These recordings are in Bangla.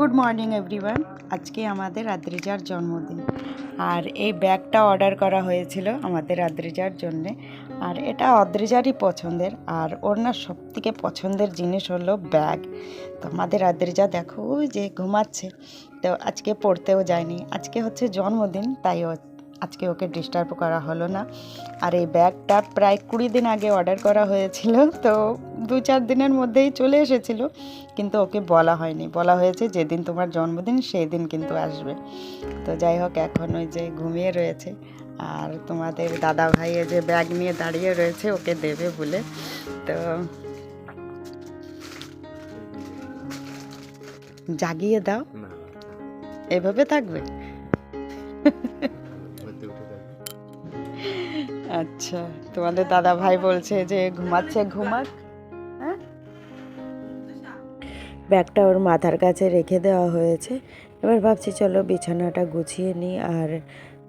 Good morning, everyone. আজকে আমাদের আদ্রিজার জন্মদিন। আর এই ব্যাগটা অর্ডার করা হয়েছিল আমাদের আদ্রিজার জন্যে। আর এটা অদ্রিজারই পছন্দের। আর ওর না সব থেকে পছন্দের জিনিস হলো ব্যাগ। তো আমাদের আদ্রিজা দেখো যে ঘুমাচ্ছে। তো আজকে পড়তেও যায়নি। আজকে হচ্ছে জন্মদিন, তাই ও আজকে ওকে ডিস্টার্ব করা হলো না। আর এই ব্যাগটা প্রায় কুড়ি দিন আগে অর্ডার করা হয়েছিল তো দু চার দিনের মধ্যেই চলে এসেছিল। কিন্তু ওকে বলা হয়নি। বলা হয়েছে যেদিন তোমার জন্মদিন সেই দিন কিন্তু আসবে। তো যাই হোক এখন ওই যে ঘুমিয়ে রয়েছে। আর তোমাদের দাদা ভাই এই যে ব্যাগ নিয়ে দাঁড়িয়ে রয়েছে ওকে দেবে বলে। তো জাগিয়ে দাও। এভাবে থাকবে? আচ্ছা তোমাদের দাদা ভাই বলছে যে ঘুমাচ্ছে, ঘুমাক। হ্যাঁ? ব্যাগটা ওর মাথার কাছে রেখে দেওয়া হয়েছে। এবার ভাবছি, চলো বিছানাটা গুছিয়ে নিই আর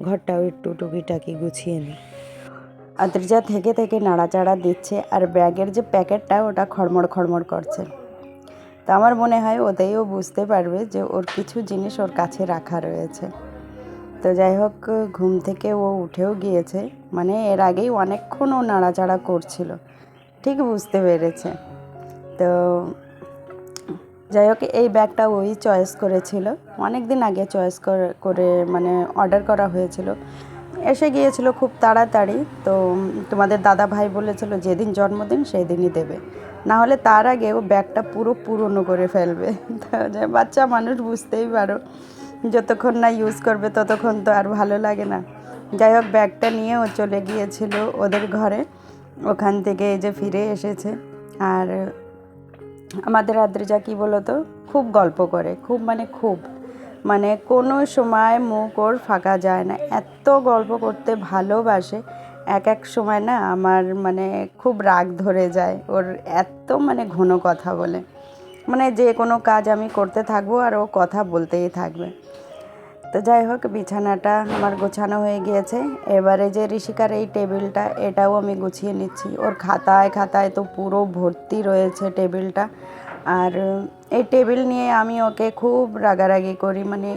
ঘরটাও একটু টুকিটাকি গুছিয়ে নিই। আদ্রিজা থেকে থেকে নাড়াচাড়া দিচ্ছে আর ব্যাগের যে প্যাকেটটা, ওটা খড়মড় খড়মড় করছে। তা আমার মনে হয় ওতেইও বুঝতে পারবে যে ওর কিছু জিনিস ওর কাছে রাখা রয়েছে। তো যাই হোক, ঘুম থেকে ও উঠেও গিয়েছে। মানে এর আগেই অনেকক্ষণ ও নাড়াচাড়া করছিল। ঠিক বুঝতে পেরেছে। তো যাই হোক, এই ব্যাগটা ওই চয়েস করেছিল। অনেক দিন আগে চয়েস করে মানে অর্ডার করা হয়েছিল। এসে গিয়েছিল খুব তাড়াতাড়ি। তো তোমাদের দাদা ভাই বলেছিল, যেদিন জন্মদিন সেই দিনই দেবে। না হলে তার আগে ও ব্যাগটা পুরো পুরনো করে ফেলবে। বাচ্চা মানুষ, বুঝতেই পারো। যতক্ষণ না ইউজ করবে ততক্ষণ তো আর ভালো লাগে না। যাই হোক, ব্যাগটা নিয়ে ও চলে গিয়েছিল ওদের ঘরে। ওখান থেকে এই যে ফিরে এসেছে। আর আমাদের আদ্রিজা কী বলতো? খুব গল্প করে, খুব মানে খুব। মানে কোনো সময় মুখ ওর ফাঁকা যায় না। এত গল্প করতে ভালোবাসে। এক এক সময় না আমার মানে খুব রাগ ধরে যায়। ওর এত মানে ঘন কথা বলে। মানে যে কোনো কাজ আমি করতে থাকব আর ও কথা বলতেই থাকবে। তো যাই হোক, বিছানাটা আমার গোছানো হয়ে গিয়েছে। এবারে যে ঋষিকার এই টেবিলটা, এটাও আমি গুছিয়ে নিচ্ছি। ওর খাতায় খাতায় তো পুরো ভর্তি রয়েছে টেবিলটা। আর এই টেবিল নিয়ে আমি ওকে খুব রাগারাগি করি মানে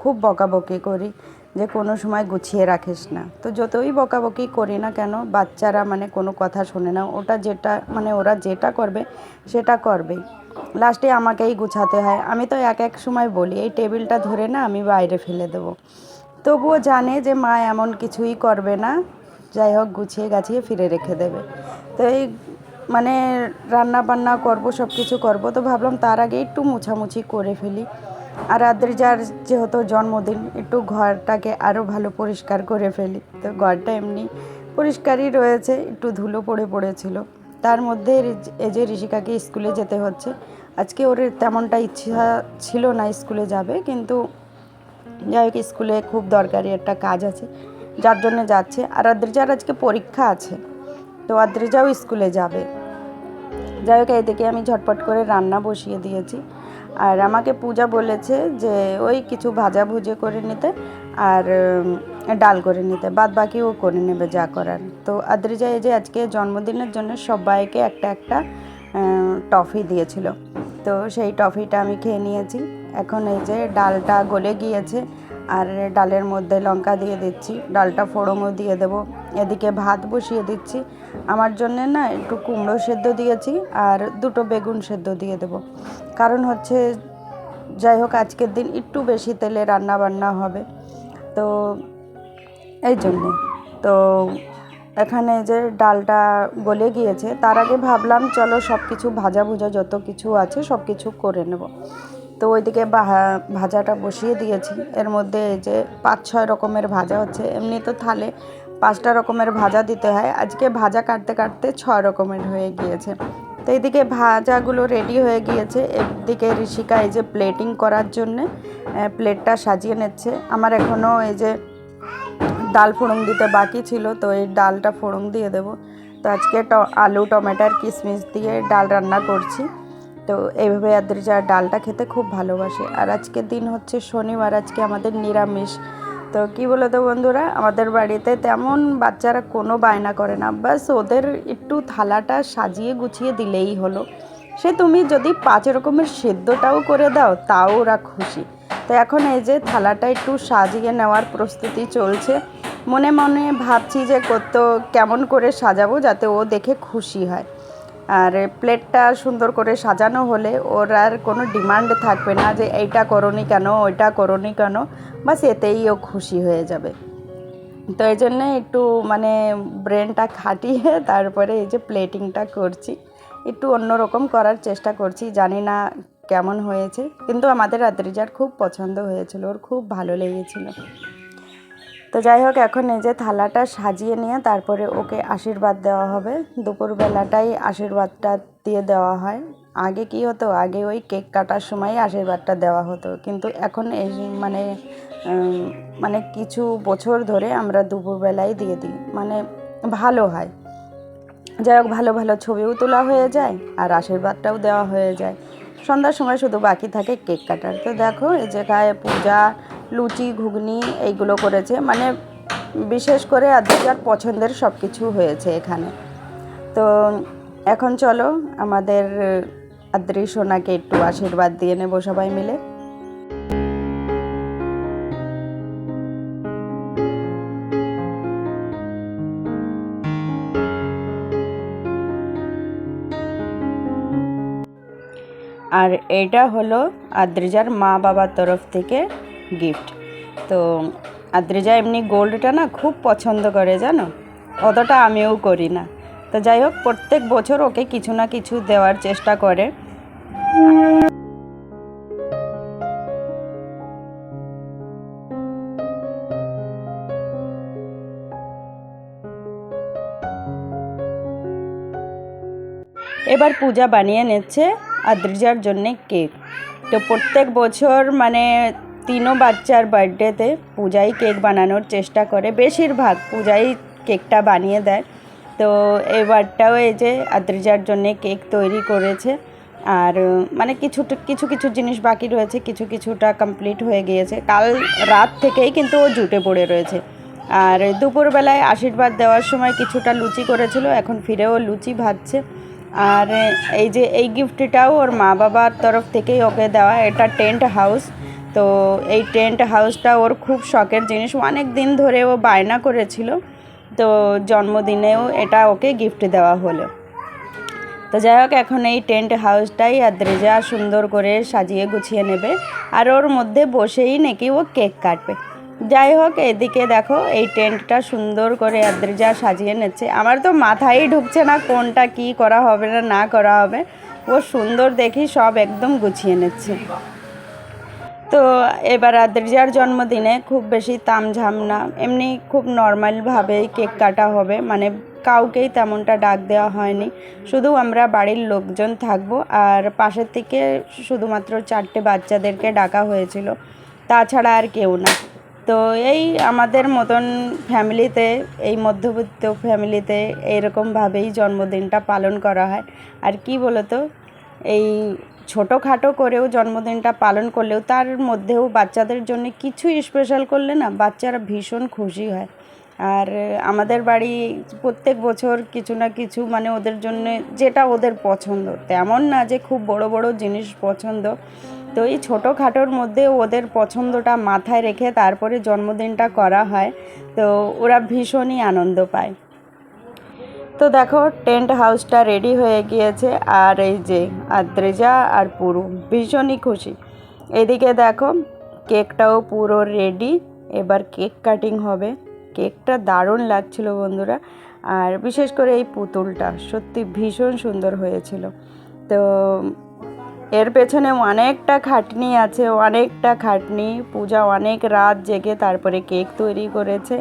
খুব বকাবকি করি যে কোনো সময় গুছিয়ে রাখিস না। তো যতই বকাবকি করি না কেন, বাচ্চারা মানে কোনো কথা শোনে না। ওটা যেটা মানে ওরা যেটা করবে, সেটা করবেই। লাস্টে আমাকেই গুছাতে হয়। আমি তো এক এক সময় বলি, এই টেবিলটা ধরে না আমি বাইরে ফেলে দেবো। তবুও জানে যে মা এমন কিছুই করবে না। যাই হোক, গুছিয়ে গাছিয়ে ফিরে রেখে দেবে। তো এই মানে রান্না বান্না করব সব কিছু করব, তো ভাবলাম তার আগে একটু মুছামুছি করে ফেলি। আর আদ্রিজার যেহেতু জন্মদিন, একটু ঘরটাকে আরও ভালো পরিষ্কার করে ফেলি। তো ঘরটা এমনি পরিষ্কারই রয়েছে, একটু ধুলো পড়ে পড়েছিল। তার মধ্যে এই যে ঋষিকাকে স্কুলে যেতে হচ্ছে। আজকে ওর তেমনটা ইচ্ছা ছিল না স্কুলে যাবে, কিন্তু যাই হোক, স্কুলে খুব দরকারি একটা কাজ আছে, যার জন্য যাচ্ছে। আর আদ্রিজার আজকে পরীক্ষা আছে, তো আদ্রিজাও স্কুলে যাবে। যাই হোক, এদিকে আমি ঝটপট করে রান্না বসিয়ে দিয়েছি। আর আমাকে পূজা বলেছে যে ওই কিছু ভাজা ভুজে করে নিতে। আর ডাল করে নিতে বাদ বাকি ও করে নেবে যা করার। তো আদ্রিজা, এই যে আজকে জন্মদিনের জন্য সবাইকে একটা একটা টফি দিয়েছিল। তো সেই টফিটা আমি খেয়ে নিয়েছি। এখন এই যে ডালটা গলে গিয়েছে, আর ডালের মধ্যে লঙ্কা দিয়ে দিচ্ছি, ডালটা ফোড়নও দিয়ে দেবো। এদিকে ভাত বসিয়ে দিচ্ছি। আমার জন্য না একটু কুমড়ো সেদ্ধ দিয়েছি, আর দুটো বেগুন সেদ্ধ দিয়ে দেবো। কারণ হচ্ছে, যাই হোক আজকের দিন একটু বেশি তেলে রান্না বান্না হবে। তো এই জন্যে। তো এখানে যে ডালটা গলে গিয়েছে, তার আগে ভাবলাম, চলো সব কিছু ভাজা ভুজা যত কিছু আছে সব কিছু করে নেব। তো ওইদিকে ভাজাটা বসিয়ে দিয়েছি। এর মধ্যে এই যে পাঁচ ছয় রকমের ভাজা হচ্ছে। এমনি তো থালে পাঁচটা রকমের ভাজা দিতে হয়। আজকে ভাজা কাটতে কাটতে ছয় রকমের হয়ে গিয়েছে। তো এইদিকে ভাজাগুলো রেডি হয়ে গিয়েছে। এদিকে ঋষিকা এই যে প্লেটিং করার জন্যে প্লেটটা সাজিয়ে নিচ্ছে। আমার এখনও এই যে ডাল দিতে বাকি ছিল, তো এই ডালটা ফোড়ন দিয়ে দেবো। তো আজকে আলু টমেটোর কিশমিশ দিয়ে ডাল রান্না করছি। তো এইভাবে আদ্রিজা ডালটা খেতে খুব ভালোবাসে। আর আজকের দিন হচ্ছে শনিবার, আজকে আমাদের নিরামিষ। তো কি বলো তো বন্ধুরা, আমাদের বাড়িতে তেমন বাচ্চারা কোনো বায়না করে না। বাস ওদের একটু থালাটা সাজিয়ে গুছিয়ে দিলেই হলো। সে তুমি যদি পাঁচ রকমের সেদ্ধটাও করে দাও, তাও ওরা খুশি। তো এখন এই যে থালাটা একটু সাজিয়ে নেওয়ার প্রস্তুতি চলছে। মনে মনে ভাবছি যে কত কেমন করে সাজাবো যাতে ও দেখে খুশি হয়। আর প্লেটটা সুন্দর করে সাজানো হলে ওর আর কোনো ডিমান্ড থাকবে না যে এইটা করনি কেন, ওইটা করনি কেন, বাস এতেই ও খুশি হয়ে যাবে। তো এই জন্য একটু মানে ব্রেনটা খাটিয়ে তারপরে এই যে প্লেটিংটা করছি। একটু অন্যরকম করার চেষ্টা করছি, জানি না কেমন হয়েছে। কিন্তু আমাদের আদ্রিজার খুব পছন্দ হয়েছিল, ওর খুব ভালো লেগেছিল। তো যাই হোক, এখন এই যে থালাটা সাজিয়ে নিয়ে তারপরে ওকে আশীর্বাদ দেওয়া হবে। দুপুরবেলাটাই আশীর্বাদটা দিয়ে দেওয়া হয়। আগে কি হতো? আগে ওই কেক কাটার সময় আশীর্বাদটা দেওয়া হতো। কিন্তু এখন এই মানে মানে কিছু বছর ধরে আমরা দুপুরবেলায় দিয়ে দিই। মানে ভালো হয়। যাই হোক, ভালো ভালো ছবিও তোলা হয়ে যায় আর আশীর্বাদটাও দেওয়া হয়ে যায়। সন্ধ্যার সময় শুধু বাকি থাকে কেক কাটার। তো দেখো, এই জায়গায় পূজা লুচি, ঘুগনি এইগুলো করেছে। মানে বিশেষ করে আদিকার পছন্দের সব কিছু হয়েছে এখানে। তো এখন চলো, আমাদের আদ্রি, সোনাকে একটু আশীর্বাদ দিয়ে নেব সবাই মিলে। আর এটা হলো আদ্রিজার মা বাবার তরফ থেকে গিফট তো আদ্রিজা এমনি গোল্ডটা না খুব পছন্দ করে জানো? অতটা আমিও করি না। তো যাই হোক, প্রত্যেক বছর ওকে কিছু না কিছু দেওয়ার চেষ্টা করে। এবার পূজা বানিয়ে নিচ্ছে আদ্রিজার জন্যে কেক তো প্রত্যেক বছর মানে তিনও বাচ্চার বার্থডেতে পূজাই কেক বানানোর চেষ্টা করে। বেশিরভাগ পূজাই কেকটা বানিয়ে দেয়। তো এবারটাও এই যে আদ্রিজার জন্যে কেক তৈরি করেছে। আর মানে কিছু কিছু কিছু জিনিস বাকি রয়েছে, কিছু, কিছুটা কমপ্লিট হয়ে গিয়েছে। কাল রাত থেকেই কিন্তু ও জুটে পড়ে রয়েছে। আর দুপুরবেলায় আশীর্বাদ দেওয়ার সময় কিছুটা লুচি করেছিল, এখন ফিরেও লুচি ভাজছে। আর এই যে এই গিফটটাও ওর মা বাবার তরফ থেকেই ওকে দেওয়া। এটা টেন্ট হাউস তো এই টেন্ট হাউসটা ওর খুব শখের জিনিস। অনেক দিন ধরে ও বায়না করেছিল, তো জন্মদিনেও এটা ওকে গিফট দেওয়া হলো। তো যাই হোক, এখন এই টেন্ট হাউসটাই আদ্রেজা সুন্দর করে সাজিয়ে গুছিয়ে নেবে। আর ওর মধ্যে বসেই নাকি ও কেক কাটবে। যাই হোক, এদিকে দেখো, এই টেন্টটা সুন্দর করে আদ্রেজা সাজিয়ে নিচ্ছে। আমার তো মাথায় ঢুকছে না কোনটা কি করা হবে না না করা হবে। ও সুন্দর দেখি সব একদম গুছিয়ে নিচ্ছে। তো এবার আদ্রিজার জন্মদিনে খুব বেশি তামঝাম না। এমনি খুব নর্মালভাবেই কেক কাটা হবে। মানে কাউকেই তেমনটা ডাক দেওয়া হয়নি। শুধু আমরা বাড়ির লোকজন থাকব। আর পাশের থেকে শুধুমাত্র চারটে বাচ্চাদেরকে ডাকা হয়েছিল। তাছাড়া আর কেউ না। তো এই আমাদের মতন ফ্যামিলিতে, এই মধ্যবিত্ত ফ্যামিলিতে এইরকমভাবেই জন্মদিনটা পালন করা হয়। আর কি বলতো? এই ছোটোখাটো করেও জন্মদিনটা পালন করলেও তার মধ্যেও বাচ্চাদের জন্য কিছু স্পেশাল করলে না বাচ্চারা ভীষণ খুশি হয়। আর আমাদের বাড়ি প্রত্যেক বছর কিছু না কিছু মানে ওদের জন্য যেটা ওদের পছন্দ, তেমন না যে খুব বড় বড় জিনিস পছন্দ। তো এই ছোটোখাটোর মধ্যে ওদের পছন্দটা মাথায় রেখে তারপরে জন্মদিনটা করা হয়। তো ওরা ভীষণই আনন্দ পায়। তো দেখো টেন্ট হাউসটা রেডি হয়ে গিয়েছে আর এই যে আদ্রেজা আর পুরু ভীষণই খুশি। এদিকে দেখো কেকটাও পুরো রেডি এবার কেক কাটিং হবে। কেকটা দারুণ লাগছিল বন্ধুরা, আর বিশেষ করে এই পুতুলটা সত্যি ভীষণ সুন্দর হয়েছিল। তো এর পেছনে অনেকটা খাটনি আছে, অনেকটা খাটনি, পূজা অনেক রাত জেগে তারপরে কেক তৈরি করেছে।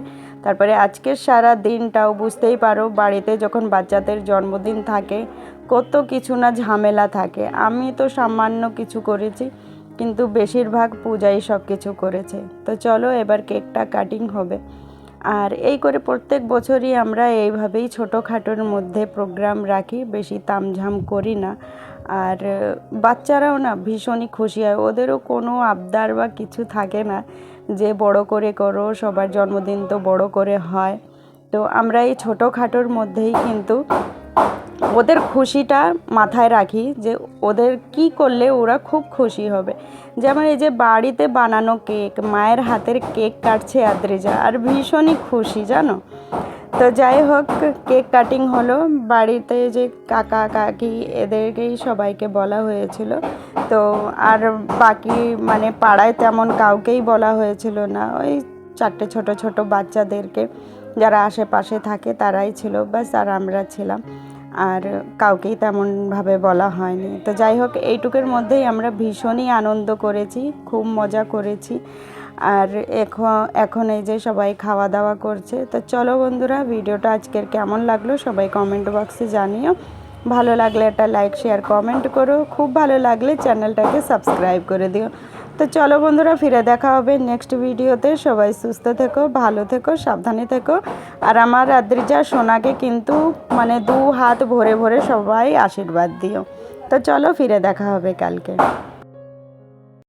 তারপরে আজকের সারা দিনটাও বুঝতেই পারো, বাড়িতে যখন বাচ্চাদের জন্মদিন থাকে, কত কিছু না ঝামেলা থাকে। আমি তো সামান্য কিছু করেছি, কিন্তু বেশিরভাগ পূজাই সব কিছু করেছে। তো চলো এবার কেকটা কাটিং হবে। আর এই করে প্রত্যেক বছরই আমরা এইভাবেই ছোটোখাটোর মধ্যে প্রোগ্রাম রাখি, বেশি তামঝাম করি না। আর বাচ্চারাও না ভীষণই খুশি হয়, ওদেরও কোনো আবদার বা কিছু থাকে না যে বড় করে করো, সবার জন্মদিন তো বড় করে হয়। তো আমরা এই ছোটোখাটোর মধ্যেই কিন্তু ওদের খুশিটা মাথায় রাখি যে ওদের কি করলে ওরা খুব খুশি হবে। যেমন এই যে বাড়িতে বানানো কেক, মায়ের হাতের কেক কাটছে আদ্রেজা, আর ভীষণই খুশি, জানো? তো যাই হোক, কেক কাটিং হলো। বাড়িতে যে কাকা, কাকি এদেরকেই সবাইকে বলা হয়েছিল। তো আর বাকি মানে পাড়ায় তেমন কাউকেই বলা হয়েছিল না। ওই চারটে ছোট ছোট বাচ্চাদেরকে যারা আশেপাশে থাকে তারাই ছিল, ব্যাস আর আমরা ছিলাম। আর কাউকেই তেমনভাবে বলা হয়নি। তো যাই হোক, এইটুকের মধ্যেই আমরা ভীষণই আনন্দ করেছি, খুব মজা করেছি। আর এখন এখন এই যে সবাই খাওয়া দাওয়া করছে, তো চলো বন্ধুরা ভিডিওটা আজকের কেমন লাগল সবাই কমেন্ট বক্সে জানিও। ভালো লাগলে একটা লাইক শেয়ার কমেন্ট করো। খুব ভালো লাগলে চ্যানেলটাকে সাবস্ক্রাইব করে দিও। তো চলো বন্ধুরা ফিরে দেখা হবে নেক্সট ভিডিওতে সবাই সুস্থ থেকো, ভালো থেকো, সাবধানে থেকো। আর আমার আদ্রিজা সোনাকে কিন্তু মানে দু হাত ভরে ভরে সবাই আশীর্বাদ দিও। তো চলো ফিরে দেখা হবে কালকে।